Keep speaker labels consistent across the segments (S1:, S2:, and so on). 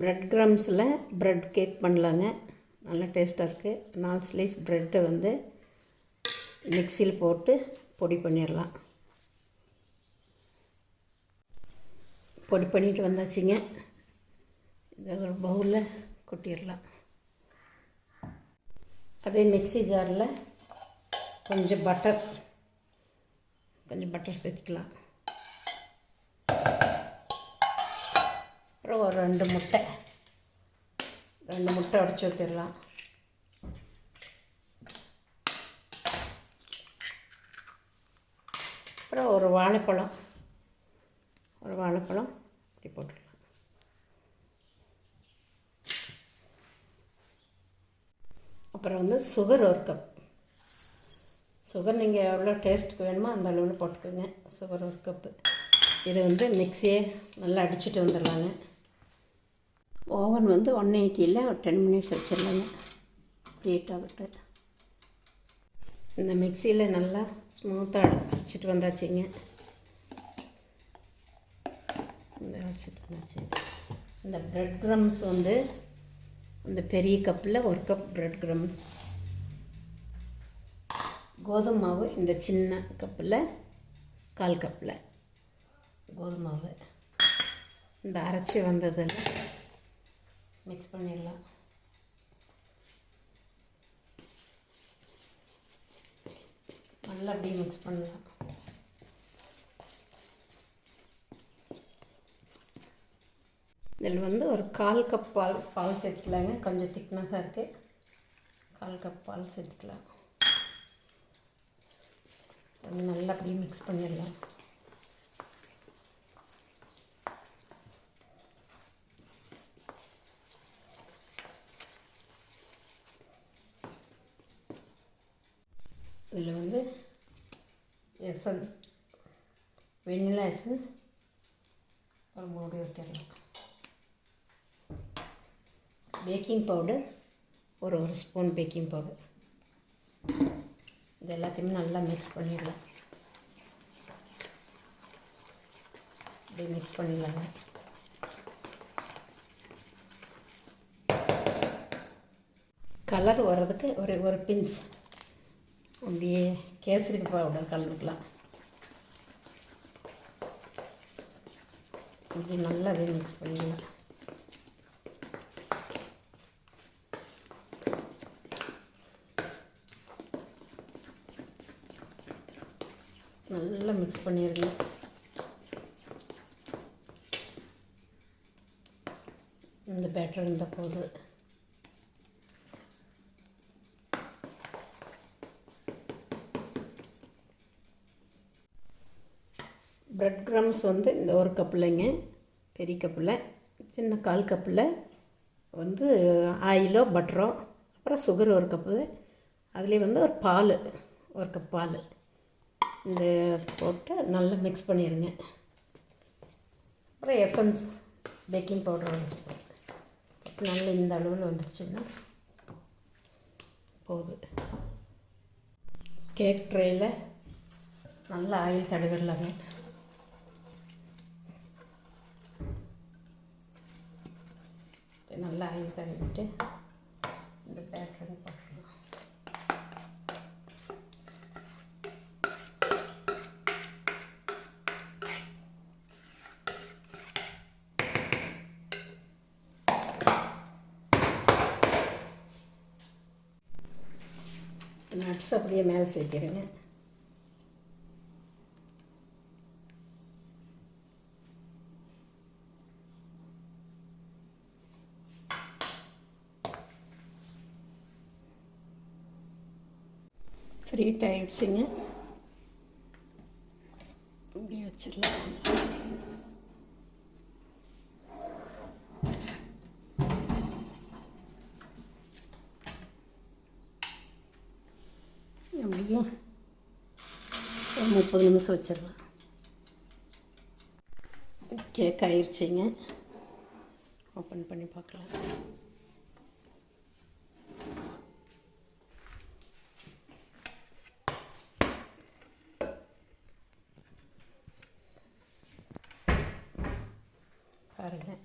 S1: Bread க்ரம்ஸில் bread cake பண்ணலாங்க. நல்லா டேஸ்ட்டாக இருக்குது நாலு ஸ்லைஸ் ப்ரெட்டை வந்து மிக்சியில் போட்டு பொடி பண்ணிடலாம் பொடி பண்ணிட்டு வந்தாச்சுங்க. இதை ஒரு பவுலில் கொட்டிடலாம் அதே மிக்ஸி ஜாரில் கொஞ்சம் பட்டர் கொஞ்சம் பட்டர் சேர்த்துக்கலாம். அப்புறம் ஒரு ரெண்டு முட்டை. ரெண்டு முட்டை உடச்சி ஊற்றிடலாம் அப்புறம் ஒரு வாழைப்பழம். ஒரு வாழைப்பழம் இப்படி போட்டுடலாம் அப்புறம் வந்து சுகர் ஒரு கப். சுகர் நீங்கள் எவ்வளோ டேஸ்ட்டுக்கு வேணுமோ அந்த அளவில் போட்டுக்கோங்க. சுகர் ஒரு கப்பு. இதை வந்து மிக்சியே நல்லா அடிச்சுட்டு வந்துடலாங்க. ஓவன் வந்து ஒன் எயிட்டியில் ஒரு டென் மினிட்ஸ் வச்சிடலாங்க ஹீட் ஆகட்டும் இந்த மிக்சியில் நல்லா ஸ்மூத்தாக அடிச்சிட்டு வந்தாச்சுங்க. இந்த அடிச்சிட்டு வந்தாச்சு. இந்த ப்ரெட் க்ரம்ஸ் வந்து இந்த பெரிய கப்பில் ஒரு கப் ப்ரெட் க்ரம்ஸ் கோதுமை மாவு இந்த சின்ன கப்பில் கால் கப்பில் கோதுமை மாவு. இந்த அரைச்சி வந்ததில் மிக்ஸ் பண்ணிடலாம். நல்லா அப்படியே மிக்ஸ் பண்ணலாம். இதில் வந்து ஒரு கால் கப் பால் பால் சேர்த்துக்கலாங்க. கொஞ்சம் திக்னஸாக இருக்குது கால் கப் பால் சேர்த்துக்கலாம். நல்லா அப்படியே மிக்ஸ் பண்ணிடலாம். இதில் வந்து எசன் வெண்ணிலா எசன்ஸ் ஒரு மூடி ஊற்றிடலாம் பேக்கிங் பவுடர் ஒரு ஒரு ஸ்பூன் பேக்கிங் பவுடர். இது எல்லாத்தையுமே நல்லா மிக்ஸ் பண்ணிடலாம். அப்படியே மிக்ஸ் பண்ணிடலாங்க கலர் வர்றதுக்கு ஒரு ஒரு பிஞ்ச் அப்படியே கேசரி பவுடர் கலந்துக்கலாம். இப்படி நல்லா அப்படியே மிக்ஸ் பண்ணிக்கலாம். நல்லா மிக்ஸ் பண்ணிடுங்க இந்த பேட்டர் இருந்தால் போதும். ப்ரெட் க்ரம்ஸ் வந்து இந்த ஒரு கப்புலைங்க பெரிய கப்பில் சின்ன கால் கப்பில் வந்து ஆயிலோ பட்டரோ அப்புறம் சுகர் ஒரு கப்பு அதுலேயே வந்து ஒரு பால் ஒரு கப் பால். இந்த போட்டு நல்லா மிக்ஸ் பண்ணிடுங்க அப்புறம் எசன்ஸ் பேக்கிங் பவுடர் வந்து நல்லா இந்த அளவில் வந்துடுச்சுன்னா போதும். கேக் ட்ரேயில் நல்லா ஆயில் தடவிடலாங்க நல்லா ஆயில் தடவிட்டு இந்த பேட்டரை போட்டுடலாம் நட்ஸ் அப்படியே மேலே சேர்த்திடுங்க ஃப்ரீட் ஆகிடுச்சிங்க அப்படி வச்சிடலாம். அப்படியே ஒரு முப்பது நிமிஷம் வச்சிடலாம். கேக் ஆயிடுச்சிங்க ஓப்பன் பண்ணி பார்க்கலாம். பாருங்கள்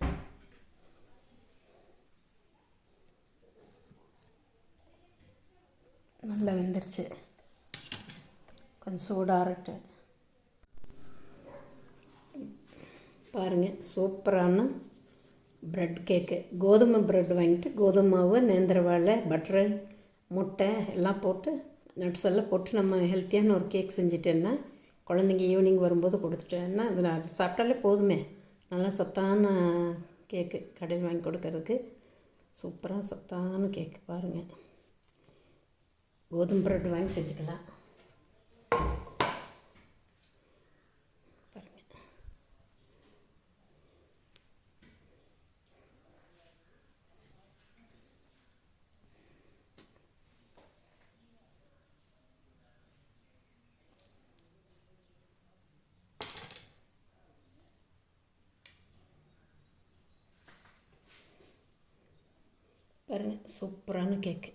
S1: நல்லா வெந்துருச்சு. கொஞ்சம் சூடாகட்டு பாருங்கள் சூப்பரான ப்ரெட் கேக்கு கோதுமை ப்ரெட் வாங்கிட்டு கோதுமை மாவு நேந்திரவாழை பட்டரு முட்டை எல்லாம் போட்டு நட்ஸ் எல்லாம் போட்டு நம்ம ஹெல்த்தியான ஒரு கேக் செஞ்சுட்டேன்னா குழந்தைங்க ஈவினிங் வரும்போது கொடுத்துட்டேன்னா அதில் அது சாப்பிட்டாலே போதுமே. நல்லா சத்தான கேக்கு கடையில் வாங்கி கொடுக்கறதுக்கு. சூப்பராக சத்தான கேக்கு பாருங்கள் கோதுமை ப்ரெட் வாங்கி செஞ்சுக்கலாம். பாருங்கள் சூப்பரான கேக்கு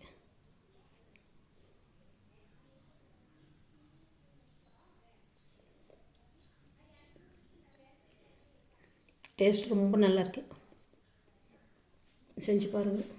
S1: டேஸ்ட் ரொம்ப நல்லாயிருக்கு செஞ்சு பாருங்கள்